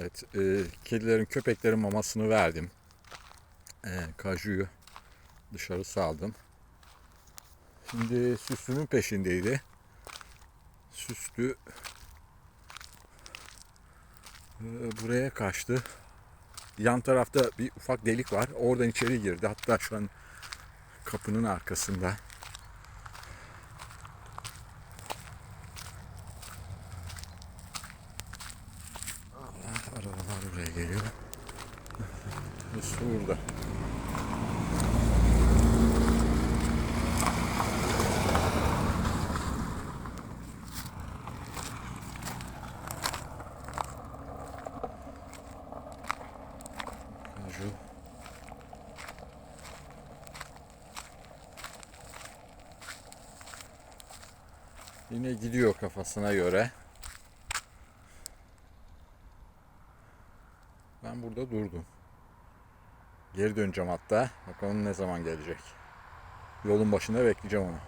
Evet, e, kedilerin, köpeklerin mamasını verdim. E, kajuyu dışarı saldım. Şimdi süslünün peşindeydi. Süslü e, buraya kaçtı. Yan tarafta bir ufak delik var. Oradan içeri girdi. Hatta şu an kapının arkasında. Arabalar buraya geliyor. Üstü burada. Yine gidiyor kafasına göre. Ben burada durdum. Geri döneceğim hatta. Bakalım ne zaman gelecek. Yolun başında bekleyeceğim onu.